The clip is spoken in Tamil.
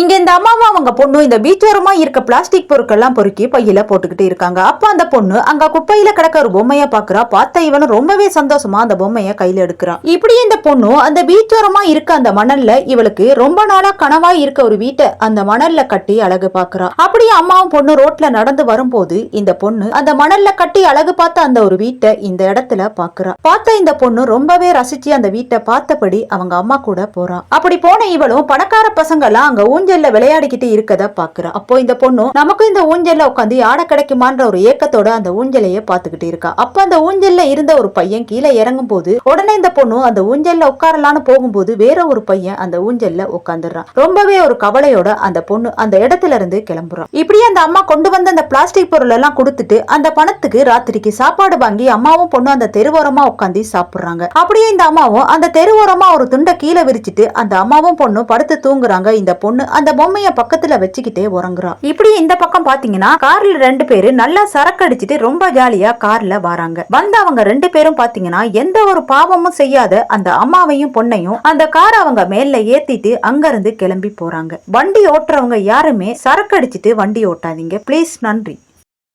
இங்க இந்த அம்மாவும் அவங்க பொண்ணு இந்த பீச்சோரமா இருக்க பிளாஸ்டிக் பொருட்கள்லாம் பொறுக்கி பையில போட்டுக்கிட்டு இருக்காங்க. அப்ப அந்த பொண்ணு அங்க குப்பையில கிடக்க ஒரு பொம்மைய பாக்குறா. பார்த்தா இவனும் ரொம்பவே சந்தோஷமா அந்த பொம்மைய கையில எடுக்கிறான். இப்படி இந்த பொண்ணு அந்த பீச்சோரமா இருக்க அந்த மணல்ல இவளுக்கு ரொம்ப நாளா கனவா இருக்க ஒரு வீட்டை அந்த மணல்ல கட்டி அழகு பாக்குறா அப்படியே அம்மாவும் பொண்ணு ரோட்ல நடந்து வரும்போது இந்த பொண்ணு அந்த மணல்ல கட்டி அழகு பார்த்த அந்த ஒரு வீட்டை இந்த இடத்துல பாக்குறா பார்த்த இந்த பொண்ணு ரொம்பவே ரசிச்சு அந்த வீட்டை பார்த்தபடி அவங்க அம்மா கூட போறா. அப்படி போன இவளும் பணக்கார பசங்க எல்லாம் அங்க ஊஞ்சல்ல விளையாடிக்கிட்டு இருக்கத பாக்குறா. அப்போ இந்த பொண்ணு நமக்கு இந்த ஊஞ்சல்ல உட்காந்து ஆட கிடைக்குமான்ற ஒரு ஏக்கத்தோட அந்த ஊஞ்சலையே பாத்துக்கிட்டு இருக்கா. அப்ப அந்த ஊஞ்சல்ல இருந்த ஒரு பையன் கீழே இறங்கும் போது உடனே இந்த பொண்ணு அந்த ஊஞ்சல்ல உட்காரலான்னு போகும்போது வேற ஒரு பையன் அந்த ஊஞ்சல்ல உட்காந்துடுறான். ரொம்பவே ஒரு கவலையோட அந்த பொண்ணு அந்த இடத்துல இருந்து கிளம்புறான் இப்படியே அந்த அம்மா கொண்டு வந்த அந்த பிளாஸ்டிக் பொருள் எல்லாம் கொடுத்துட்டு அந்த பணத்துக்கு ராத்திரிக்கு சாப்பாடு வாங்கி அம்மாவும் பொண்ணு அந்த தெருவோரமா உட்காந்து சாப்பிடுறாங்க. அப்படியே இந்த அம்மாவும் அந்த தெருவோரமா ஒரு துண்டை கீழே விரிச்சிட்டு அந்த அம்மாவும் பொண்ணும் படுத்து தூங்குறாங்க. இந்த பொண்ணு அந்த பொம்மைய பக்கத்துல வச்சுக்கிட்டே உறங்குறா. இப்படி இந்த பக்கம் பாத்தீங்கன்னா கார்ல ரெண்டு பேரு நல்லா சரக்கு அடிச்சிட்டு ரொம்ப ஜாலியா கார்ல வராங்க. வந்து அவங்க ரெண்டு பேரும் பாத்தீங்கன்னா எந்த ஒரு பாவமும் செய்யாத அந்த அம்மாவையும் பொண்ணையும் அந்த கார் அவங்க மேல ஏத்திட்டு அங்க இருந்து கிளம்பி போறாங்க. வண்டி ஓட்டுறவங்க யாருமே சரக்கு அடிச்சிட்டு வண்டி ஓட்டாதீங்க. ப்ளீஸ் நன்றி.